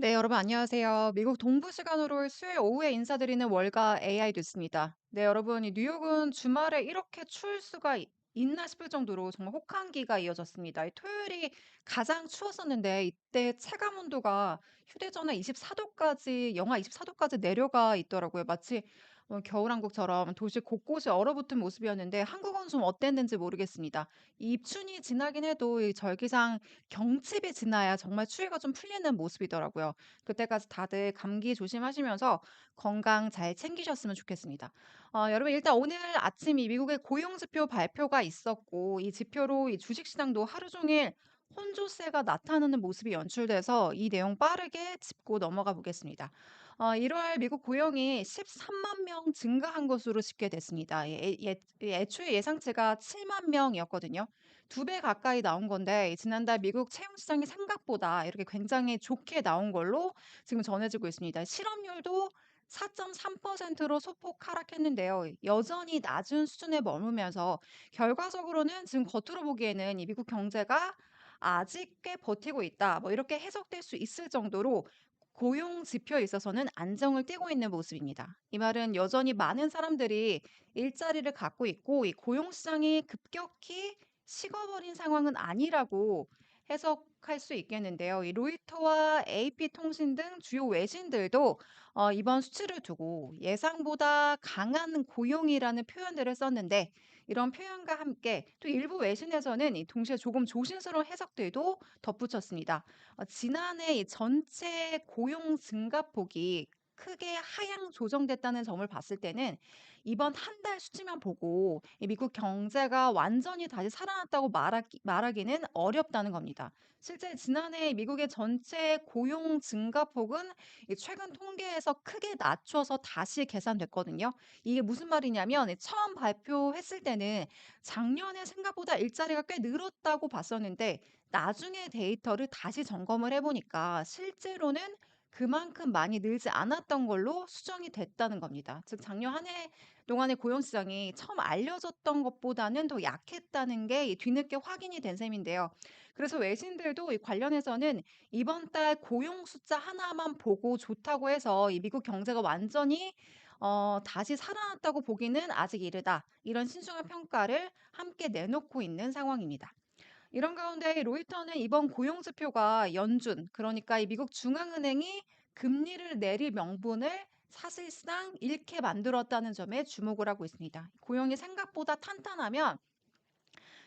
네, 여러분 안녕하세요. 미국 동부 시간으로 수요일 오후에 인사드리는 월가 AI 뉴스입니다. 네, 여러분, 이 뉴욕은 주말에 이렇게 추울 수가 이- 있나 싶을 정도로 정말 혹한기가 이어졌습니다. 이 토요일이 가장 추웠었는데 이때 체감 온도가 휴대전화 24도까지, 영하 24도까지 내려가 있더라고요. 마치 어, 겨울왕국처럼 도시 곳곳이 얼어붙은 모습이었는데 한국은 좀 어땠는지 모르겠습니다. 이 입춘이 지나긴 해도 이 절기상 경칩이 지나야 정말 추위가 좀 풀리는 모습이더라고요. 그때까지 다들 감기 조심하시면서 건강 잘 챙기셨으면 좋겠습니다. 어, 여러분 일단 오늘 아침 이 미국의 고용 지표 발표가 있었고 이 지표로 이 주식 시장도 하루 종일 혼조세가 나타나는 모습이 연출돼서 이 내용 빠르게 짚고 넘어가 보겠습니다. 어, 1월 미국 고용이 13만 명 증가한 것으로 집계됐습니다. 예, 예, 예, 애초에 예상치가 7만 명이었거든요. 두배 가까이 나온 건데 지난달 미국 채용 시장이 생각보다 이렇게 굉장히 좋게 나온 걸로 지금 전해지고 있습니다. 실업률도 4.3%로 소폭 하락했는데요. 여전히 낮은 수준에 머무면서 결과적으로는 지금 겉으로 보기에는 이 미국 경제가 아직 꽤 버티고 있다. 뭐 이렇게 해석될 수 있을 정도로 고용 지표에 있어서는 안정을 띠고 있는 모습입니다. 이 말은 여전히 많은 사람들이 일자리를 갖고 있고 이 고용 시장이 급격히 식어버린 상황은 아니라고 해석할 수 있겠는데요. 이 로이터와 AP통신 등 주요 외신들도 어, 이번 수치를 두고 예상보다 강한 고용이라는 표현들을 썼는데 이런 표현과 함께 또 일부 외신에서는 이 동시에 조금 조심스러운 해석들도 덧붙였습니다. 어, 지난해 이 전체 고용 증가폭이 크게 하향 조정됐다는 점을 봤을 때는 이번 한 달 수치만 보고 이 미국 경제가 완전히 다시 살아났다고 말하기, 말하기는 어렵다는 겁니다. 실제 지난해 미국의 전체 고용 증가폭은 이 최근 통계에서 크게 낮춰서 다시 계산됐거든요. 이게 무슨 말이냐면 이 처음 발표했을 때는 작년에 생각보다 일자리가 꽤 늘었다고 봤었는데 나중에 데이터를 다시 점검을 해보니까 실제로는 그만큼 많이 늘지 않았던 걸로 수정이 됐다는 겁니다. 즉 작년 한 해 동안의 고용 시장이 처음 알려졌던 것보다는 더 약했다는 게 뒤늦게 확인이 된 셈인데요. 그래서 외신들도 이 관련해서는 이번 달 고용 숫자 하나만 보고 좋다고 해서 이 미국 경제가 완전히 어, 다시 살아났다고 보기는 아직 이르다. 이런 신중한 평가를 함께 내놓고 있는 상황입니다. 이런 가운데 로이터는 이번 고용 지표가 연준, 그러니까 이 미국 중앙은행이 금리를 내릴 명분을 사실상 잃게 만들었다는 점에 주목을 하고 있습니다. 고용이 생각보다 탄탄하면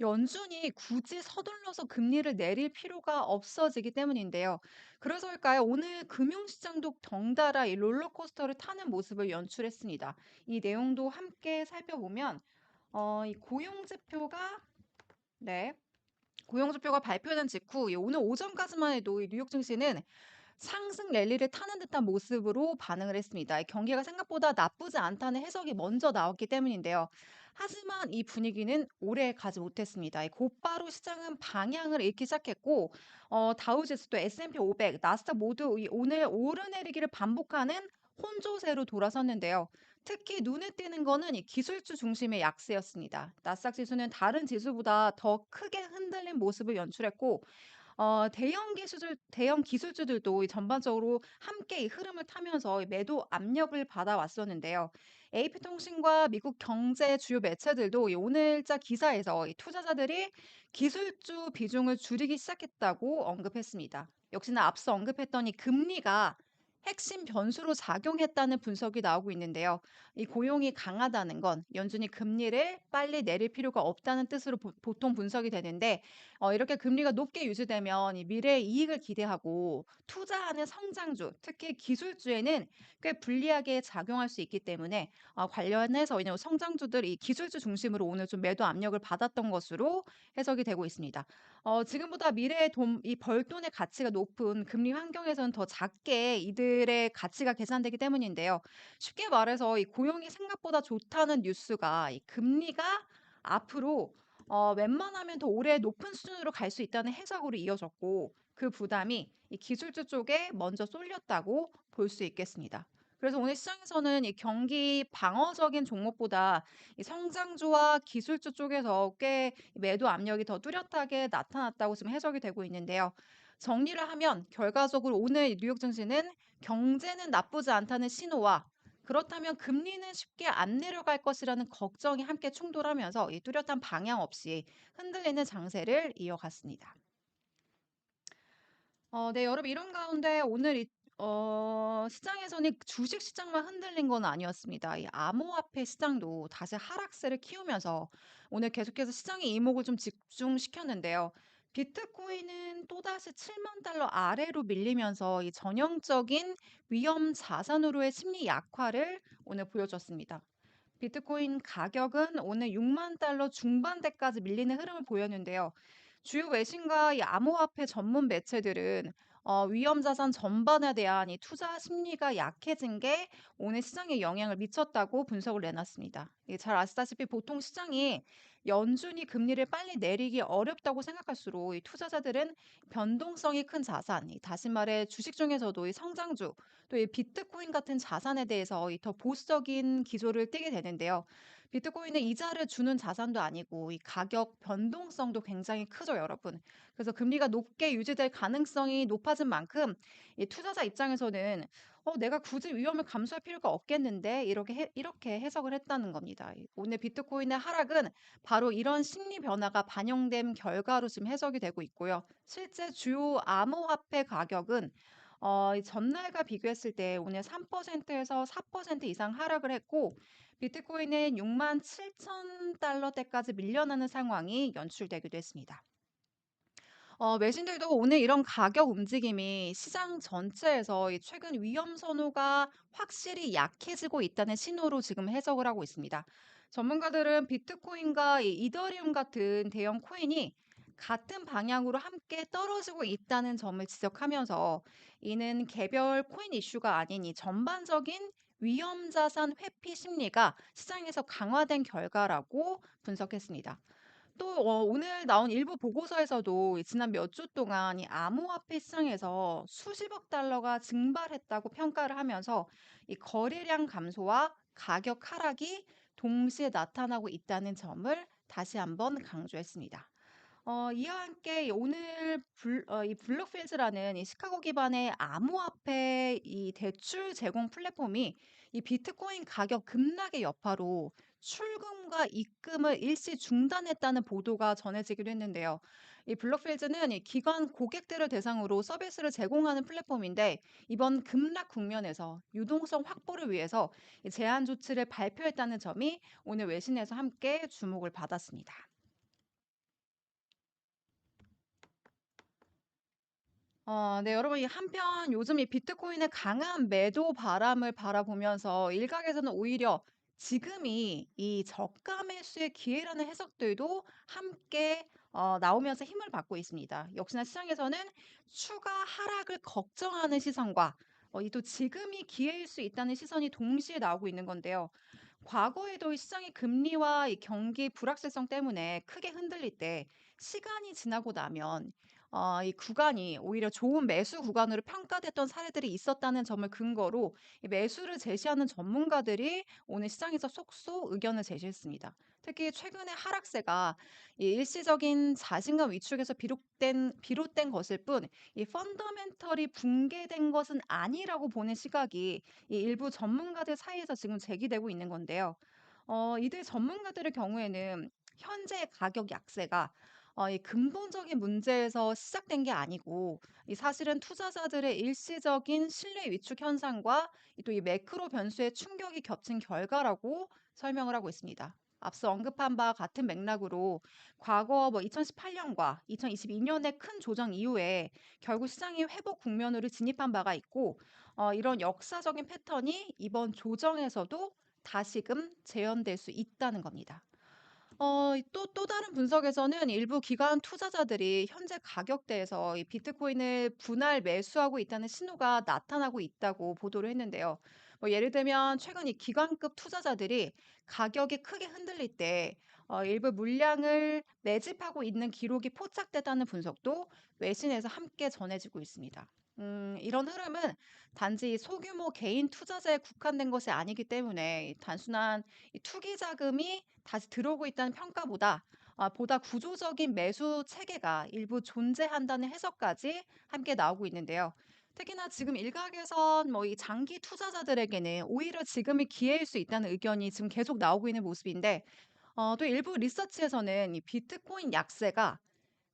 연준이 굳이 서둘러서 금리를 내릴 필요가 없어지기 때문인데요. 그래서일까요? 오늘 금융시장도 덩달아 이 롤러코스터를 타는 모습을 연출했습니다. 이 내용도 함께 살펴보면 어, 이 고용 지표가 네. 고용지표가 발표된 직후 이 오늘 오전까지만 해도 이 뉴욕 증시는 상승 랠리를 타는 듯한 모습으로 반응을 했습니다. 이 경기가 생각보다 나쁘지 않다는 해석이 먼저 나왔기 때문인데요. 하지만 이 분위기는 오래 가지 못했습니다. 이 곧바로 시장은 방향을 잃기 시작했고 어, 다우지수도 S&P 500, 나스닥 모두 이 오늘 오르내리기를 반복하는 혼조세로 돌아섰는데요. 특히 눈에 띄는 거는 이 기술주 중심의 약세였습니다. 나스닥 지수는 다른 지수보다 더 크게 흔들린 모습을 연출했고 어, 대형 기술 대형 기술주들도 이 전반적으로 함께 이 흐름을 타면서 이 매도 압력을 받아왔었는데요. AP통신과 미국 경제 주요 매체들도 이 오늘자 기사에서 이 투자자들이 기술주 비중을 줄이기 시작했다고 언급했습니다. 역시나 앞서 언급했던 이 금리가 핵심 변수로 작용했다는 분석이 나오고 있는데요. 이 고용이 강하다는 건 연준이 금리를 빨리 내릴 필요가 없다는 뜻으로 보, 통 분석이 되는데 어, 이렇게 금리가 높게 유지되면 이 미래의 이익을 기대하고 투자하는 성장주, 특히 기술주에는 꽤 불리하게 작용할 수 있기 때문에 어, 관련해서 왜냐하면 성장주들 이 기술주 중심으로 오늘 좀 매도 압력을 받았던 것으로 해석이 되고 있습니다. 어, 지금보다 미래의 돈, 이 벌돈의 가치가 높은 금리 환경에서는 더 작게 이 들의 가치가 계산되기 때문인데요. 쉽게 말해서 이 고용이 생각보다 좋다는 뉴스가 이 금리가 앞으로 어, 웬만하면 더 오래 높은 수준으로 갈 수 있다는 해석으로 이어졌고 그 부담이 이 기술주 쪽에 먼저 쏠렸다고 볼 수 있겠습니다. 그래서 오늘 시장에서는 이 경기 방어적인 종목보다 이 성장주와 기술주 쪽에서 꽤 매도 압력이 더 뚜렷하게 나타났다고 지금 해석이 되고 있는데요. 정리를 하면 결과적으로 오늘 뉴욕 증시는 경제는 나쁘지 않다는 신호와 그렇다면 금리는 쉽게 안 내려갈 것이라는 걱정이 함께 충돌하면서 이 뚜렷한 방향 없이 흔들리는 장세를 이어갔습니다. 어, 네, 여러분 이런 가운데 오늘 이, 어, 시장에서는 주식 시장만 흔들린 건 아니었습니다. 이 암호화폐 시장도 다시 하락세를 키우면서 오늘 계속해서 시장의 이목을 좀 집중시켰는데요. 비트코인은 또다시 7만 달러 아래로 밀리면서 이 전형적인 위험 자산으로의 심리 약화를 오늘 보여줬습니다. 비트코인 가격은 오늘 6만 달러 중반대까지 밀리는 흐름을 보였는데요. 주요 외신과 이 암호화폐 전문 매체들은 어, 위험 자산 전반에 대한 이 투자 심리가 약해진 게 오늘 시장에 영향을 미쳤다고 분석을 내놨습니다. 예, 잘 아시다시피 보통 시장이 연준이 금리를 빨리 내리기 어렵다고 생각할수록 이 투자자들은 변동성이 큰 자산, 이 다시 말해 주식 중에서도 이 성장주, 또 이 비트코인 같은 자산에 대해서 이 더 보수적인 기조를 띠게 되는데요. 비트코인은 이자를 주는 자산도 아니고 이 가격 변동성도 굉장히 크죠, 여러분. 그래서 금리가 높게 유지될 가능성이 높아진 만큼 이 투자자 입장에서는 어, 내가 굳이 위험을 감수할 필요가 없겠는데 이렇게 해, 이렇게 해석을 했다는 겁니다. 오늘 비트코인의 하락은 바로 이런 심리 변화가 반영된 결과로 지금 해석이 되고 있고요. 실제 주요 암호화폐 가격은 어, 전날과 비교했을 때 오늘 3%에서 4% 이상 하락을 했고 비트코인은 6만 7천 달러대까지 밀려나는 상황이 연출되기도 했습니다. 어, 외신들도 오늘 이런 가격 움직임이 시장 전체에서 이 최근 위험 선호가 확실히 약해지고 있다는 신호로 지금 해석을 하고 있습니다. 전문가들은 비트코인과 이 이더리움 같은 대형 코인이 같은 방향으로 함께 떨어지고 있다는 점을 지적하면서 이는 개별 코인 이슈가 아닌 이 전반적인 위험 자산 회피 심리가 시장에서 강화된 결과라고 분석했습니다. 또 어, 오늘 나온 일부 보고서에서도 이 지난 몇 주 동안 이 암호화폐 시장에서 수십억 달러가 증발했다고 평가를 하면서 이 거래량 감소와 가격 하락이 동시에 나타나고 있다는 점을 다시 한번 강조했습니다. 어, 이와 함께 오늘 불, 어, 이 블록필즈라는 이 시카고 기반의 암호화폐 이 대출 제공 플랫폼이 이 비트코인 가격 급락의 여파로 출금과 입금을 일시 중단했다는 보도가 전해지기도 했는데요. 이 블록필즈는 이 기관 고객들을 대상으로 서비스를 제공하는 플랫폼인데 이번 급락 국면에서 유동성 확보를 위해서 이 제한 조치를 발표했다는 점이 오늘 외신에서 함께 주목을 받았습니다. 어, 네, 여러분, 이 한편 요즘 이 비트코인의 강한 매도 바람을 바라보면서 일각에서는 오히려 지금이 이 저가 매수의 기회라는 해석들도 함께 어, 나오면서 힘을 받고 있습니다. 역시나 시장에서는 추가 하락을 걱정하는 시선과 어, 이 또 지금이 기회일 수 있다는 시선이 동시에 나오고 있는 건데요. 과거에도 이 시장의 금리와 이 경기 불확실성 때문에 크게 흔들릴 때 시간이 지나고 나면 어, 이 구간이 오히려 좋은 매수 구간으로 평가됐던 사례들이 있었다는 점을 근거로 이 매수를 제시하는 전문가들이 오늘 시장에서 속속 의견을 제시했습니다. 특히 최근의 하락세가 이 일시적인 자신감 위축에서 비롯된 비롯된 것일 뿐, 이 펀더멘털이 붕괴된 것은 아니라고 보는 시각이 이 일부 전문가들 사이에서 지금 제기되고 있는 건데요. 어, 이들 전문가들의 경우에는 현재 가격 약세가 어, 이 근본적인 문제에서 시작된 게 아니고 이 사실은 투자자들의 일시적인 신뢰 위축 현상과 또이 매크로 변수의 충격이 겹친 결과라고 설명을 하고 있습니다. 앞서 언급한 바와 같은 맥락으로 과거 뭐 2018년과 2022년의 큰 조정 이후에 결국 시장이 회복 국면으로 진입한 바가 있고 어, 이런 역사적인 패턴이 이번 조정에서도 다시금 재현될 수 있다는 겁니다. 어, 또, 또 다른 분석에서는 일부 기관 투자자들이 현재 가격대에서 이 비트코인을 분할 매수하고 있다는 신호가 나타나고 있다고 보도를 했는데요. 뭐 예를 들면 최근 이 기관급 투자자들이 가격이 크게 흔들릴 때 어, 일부 물량을 매집하고 있는 기록이 포착됐다는 분석도 외신에서 함께 전해지고 있습니다. 음, 이런 흐름은 단지 소규모 개인 투자자에 국한된 것이 아니기 때문에 단순한 이 투기 자금이 다시 들어오고 있다는 평가보다 아, 보다 구조적인 매수 체계가 일부 존재한다는 해석까지 함께 나오고 있는데요. 특히나 지금 일각에선 뭐 이 장기 투자자들에게는 오히려 지금이 기회일 수 있다는 의견이 지금 계속 나오고 있는 모습인데, 어, 또 일부 리서치에서는 이 비트코인 약세가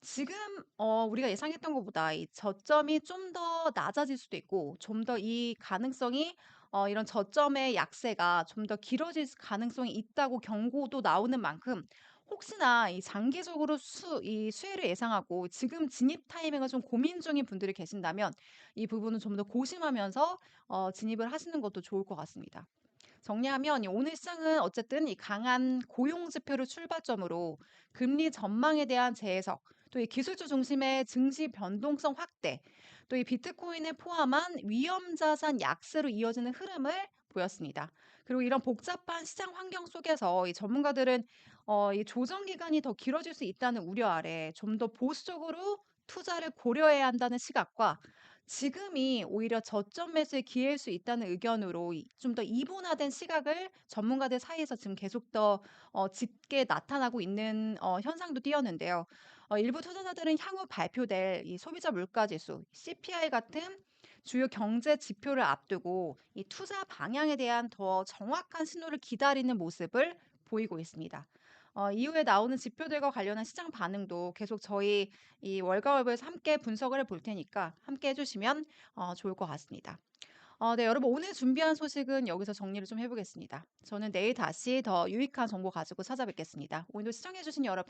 지금 어 우리가 예상했던 것보다 이 저점이 좀 더 낮아질 수도 있고 좀 더 이 가능성이 어 이런 저점의 약세가 좀 더 길어질 스 가능성이 있다고 경고도 나오는 만큼 혹시나 이 장기적으로 수 이 수혜를 예상하고 지금 진입 타이밍을 좀 고민 중인 분들이 계신다면 이 부분은 좀 더 고심하면서 어 진입을 하시는 것도 좋을 것 같습니다. 정리하면 이 오늘 시장은 어쨌든 이 강한 고용 지표를 출발점으로 금리 전망에 대한 재해석, 또 이 기술주 중심의 증시 변동성 확대, 또 이 비트코인을 포함한 위험 자산 약세로 이어지는 흐름을 보였습니다. 그리고 이런 복잡한 시장 환경 속에서 이 전문가들은 어, 이 조정 기간이 더 길어질 수 있다는 우려 아래 좀 더 보수적으로 투자를 고려해야 한다는 시각과 지금이 오히려 저점 매수의 기회일 수 있다는 의견으로 좀 더 이분화된 시각을 전문가들 사이에서 지금 계속 더 어, 짙게 나타나고 있는 어, 현상도 띄었는데요. 어, 일부 투자자들은 향후 발표될 이 소비자 물가 지수 CPI 같은 주요 경제 지표를 앞두고 이 투자 방향에 대한 더 정확한 신호를 기다리는 모습을 보이고 있습니다. 어, 이후에 나오는 지표들과 관련한 시장 반응도 계속 저희 이 월가월부에서 함께 분석을 해볼 테니까 함께 해주시면 어, 좋을 것 같습니다. 어, 네, 여러분 오늘 준비한 소식은 여기서 정리를 좀 해보겠습니다. 저는 내일 다시 더 유익한 정보 가지고 찾아뵙겠습니다. 오늘도 시청해주신 여러분